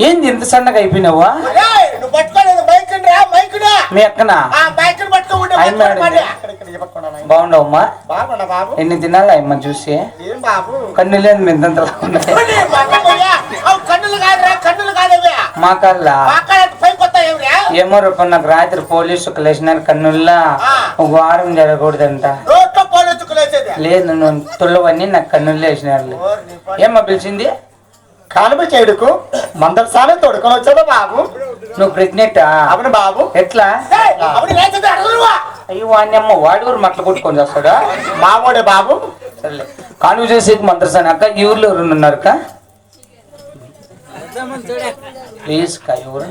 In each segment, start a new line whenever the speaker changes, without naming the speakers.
ఏంది ఇంత సన్నగా అయిపోయినావా? మీ అక్కనా. బాగుండవమ్మా?
బాగున్నా బాబు?
ఎన్ని తినాలా అమ్మ చూసి?
ఏం బాబు?
కన్ను లేదు
కన్నులు కన్నులు కాదవే
మా
ఏమిరా?
ఏమో రూపం నాకు రాత్రి పోలీసు కలిసినారు కన్నుల్లా
ఆ.
ఒక వారం జరగకూడదంట. లేదు నువ్వు తుళ్ళవన్నీ నాకు కన్నుల్లో వేసినారు ఏమ్మా పిలిచింది?
కాలువ చేడుకు మందరసాల తోడుకొని వచ్చాడు బాబు?
నువ్వు ప్రెగ్నెంట్
అవును బాబు.
ఎట్లా? అయ్యో వాడిని అమ్మ వాడి ఊరు మట్ల కొట్టుకొని చేస్తాడా?
మామూడే బాబు.
సర్లే. కానుక చేసేకి మంత్రసాని అక్క ఈ ఊర్లో ఎవరు ఉన్నారు అక్క? ప్లీజ్ కా ఎవరు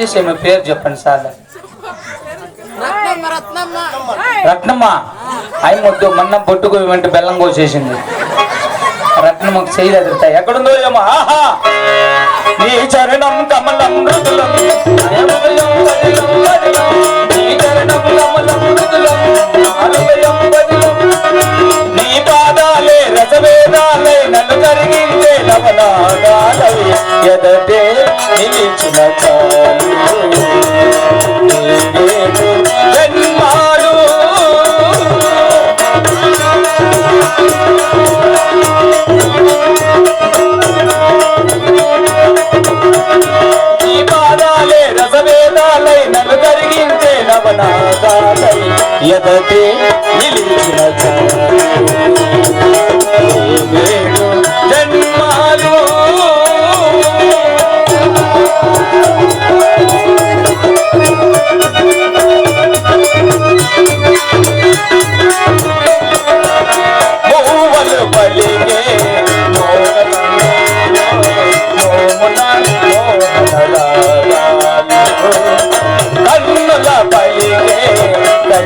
చేసే మీ పేరు చెప్పండి సార్. రత్నమ్మ. అయి మొద్దు మొన్న బొట్టుకు వెంట బెల్లం కోసేసింది రత్నమ్మకు చేయలు ఎదురుతాయి ఎక్కడుందో ఏమో ఆహా నీ చరణం కమలం మృదులం నీ చరణం కమలం మృదులం నీ పాదాలే రసవేదాలే నన్ను ఎదటే నిలిచిన చాలు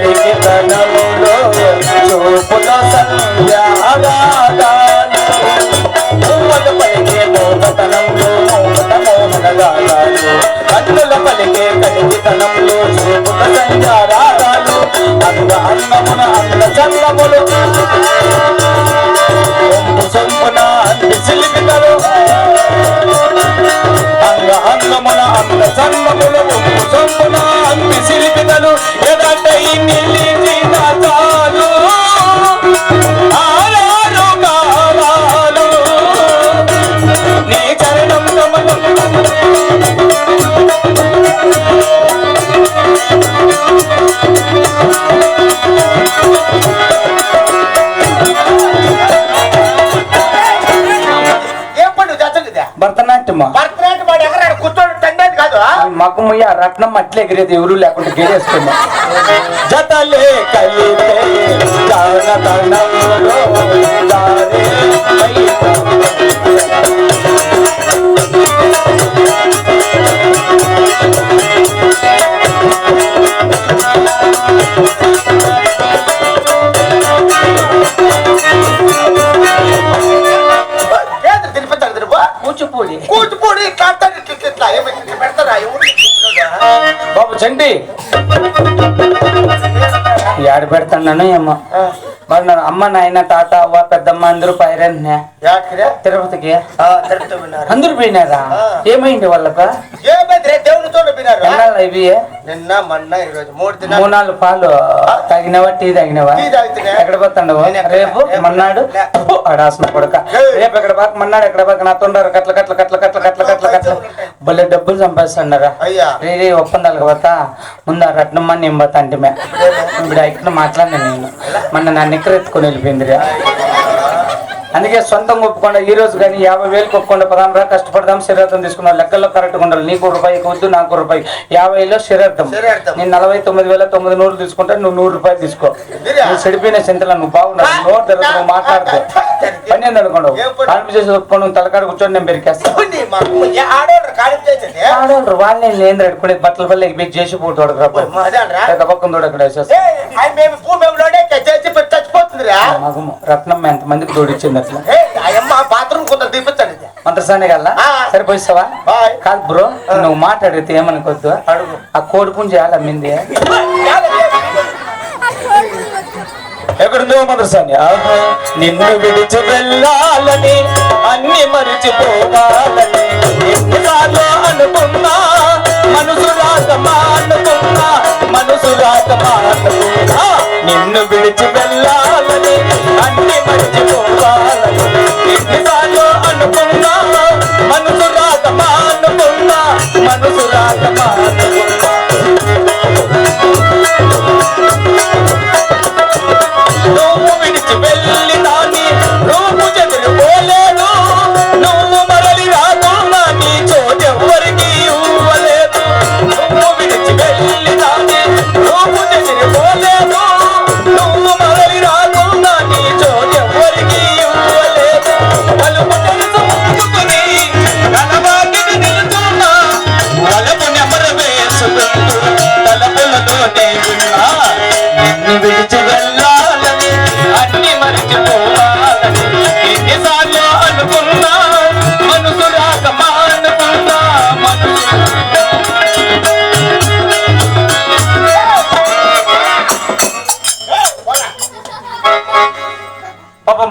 కలిగితనములో చూపుల సంధ్యాగాలు మోవలు పలిగే మోగతనంలో మోగత మోహనగాలు కన్నుల పలిగే కలిగితనంలో చూపుల సంధ్యారాగాలు అంద అన్నమున అంద చందములు సొంపున అంది సిలిపితలు అంగ అంద భరతనాట్యమా
భరతనాట్యం వాడు ఎక్కడ కూర్చోడు తండేది కాదు
రత్నం అట్లే ఎగిరేది ఎవరు లేకుండా గేరేస్తున్నా జతలే కలితే బాబు చండి. ఏడ పెడతాను ఏమో మరి నా అమ్మ నాయన తాత అవ్వ పెద్దమ్మ అందరూ పైరన్నే. తిరుపతికి? అందరూ పోయినారా. ఏమైంది వాళ్ళకు? ఇవి?
నిన్న మొన్న ఈరోజు మూడు
మూడు నాలుగు పాలు తాగినవా? టీ తాగినవా?
టీ.
ఎక్కడ పోతాండవు? రేపు మన్నాడు. ఆడాసిన కొడక. రేపు ఎక్కడ బాక మన్నాడు ఎక్కడ బాక నా తొండరు కట్ల కట్ల కట్ల కట్ల కట్ల కట్ల కట్ల భలే డబ్బులు సంపాదిస్తున్నారా?
అయ్యా.
రే ఒప్పందాలకు పోతా. ముందు ఆ రత్నమ్మ నేను పోతా అంటే. ఇప్పుడు ఇక్కడ మాట్లాడినా నేను. మొన్న నా నిక్కర ఎత్తుకొని వెళ్ళిపోయిందిరా అందుకే సొంతంగా ఒప్పుకుండా. ఈ రోజు కానీ యాభై వేలు ఒప్పుకుండా. పదాం రా కష్టపడదాం. శరీరం తీసుకున్నాం లెక్కల్లో కరెక్ట్గా ఉండాలి నీకు రూపాయి వద్దు నాకు రూపాయి యాభైలో శరీరం
శరీరార్థం.
నేను నలభై తొమ్మిది వేల తొమ్మిది నూరు తీసుకుంటే నువ్వు నూరు రూపాయలు తీసుకో? నువ్వు చెడిపోయిన చింతలో నువ్వు బాగుండాలి తెరవదు, నువ్వు మాట్లాడితే పని ఏంది అనుకోండి. చేసి ఒప్పుకొని తలకాడ కూర్చొని నేను పెరికేస్తాను
ఆడవాళ్ళు
వాళ్ళని నేను రెడుకునే బట్టల ఎగ్బెక్ చేసి పోతాడు పక్కన తోడు మగము రత్నం ఎంత మందికి అట్లా.
బాత్రూమ్ కొంత ఇది
మంత్రసానే. సరిపోయిస్తావా కాదు బ్రో నువ్వు మాట్లాడితే ఏమనుకోద్దు
అడుగు.
ఆ కోడి పుంజ ఎక్కడుందో మంత్రసాని నిన్ను విడిచి వెళ్ళాలని అన్ని మరిచిపోవాలని ఎన్నిసార్లు అనుకున్నా మనసు మనసు నిన్ను విడిచి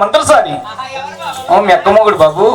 మంత్రసారి మంత్రసాని. ఓ బాబు.